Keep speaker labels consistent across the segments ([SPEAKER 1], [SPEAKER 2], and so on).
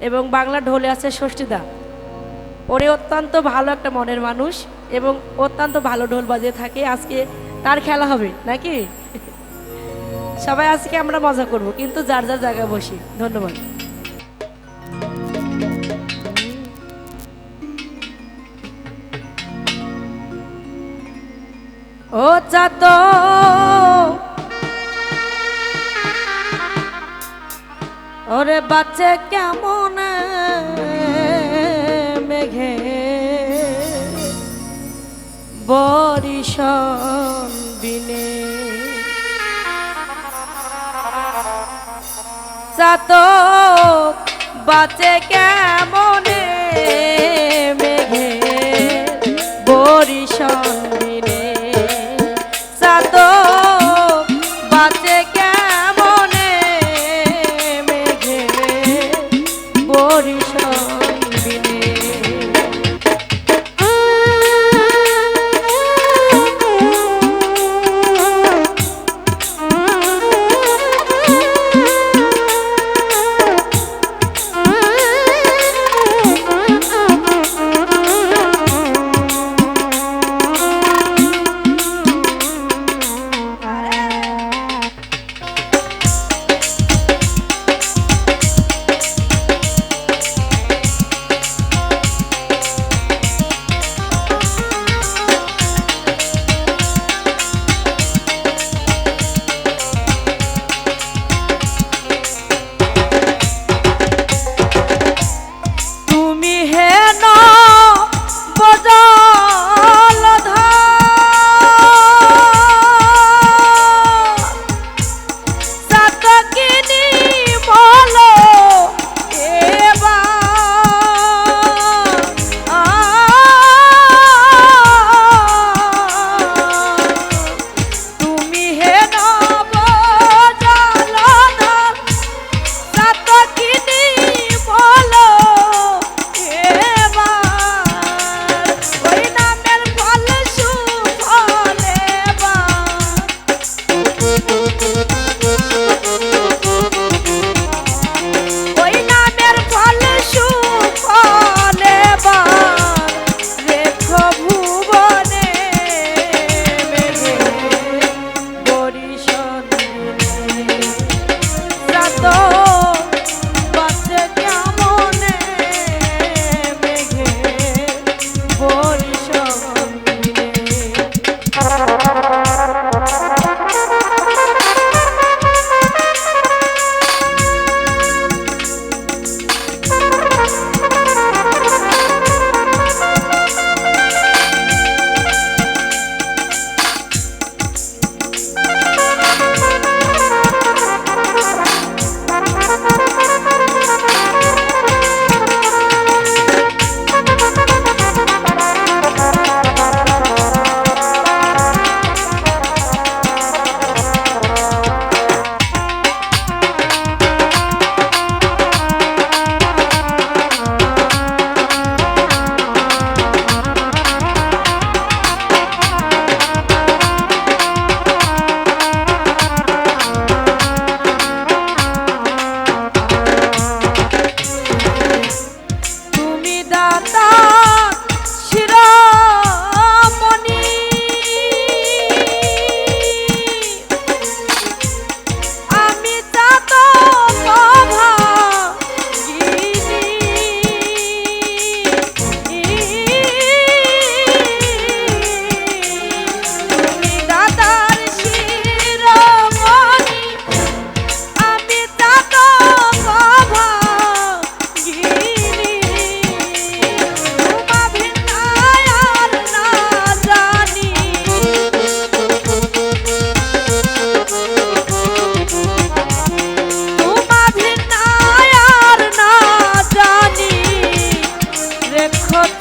[SPEAKER 1] এবং বাংলা ঢোলে আছে ষষ্ঠীদা। ওরে অত্যন্ত ভালো একটা মনের মানুষ এবং অত্যন্ত ভালো ঢোল বাজিয়ে থাকে। আজকে তার খেলা হবে, নাকি? সবাই আজকে আমরা মজা করব, কিন্তু যার যার জায়গায় বসি। ধন্যবাদ। ও চাত ওরে বাচ্চা কেমন মেঘে? বরিশন বিনে চাত বাচ্চা কেমনে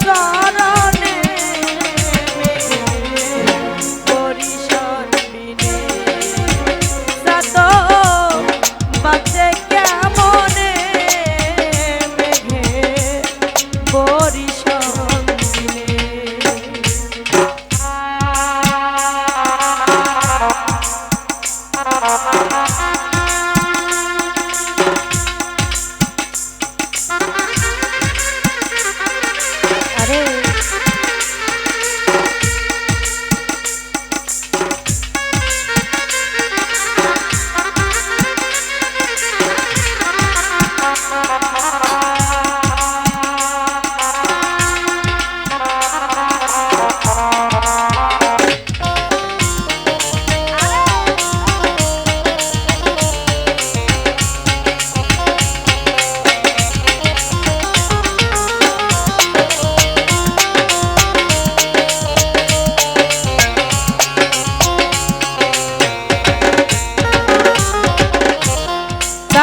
[SPEAKER 1] চরণ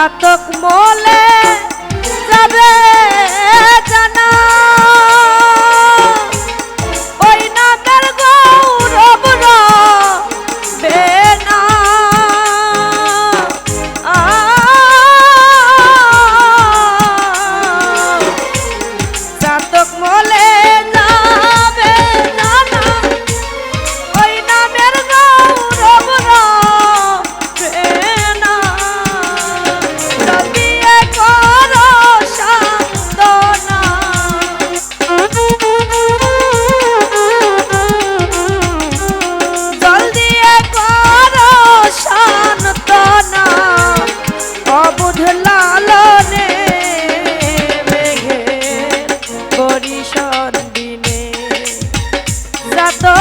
[SPEAKER 1] চাতক মল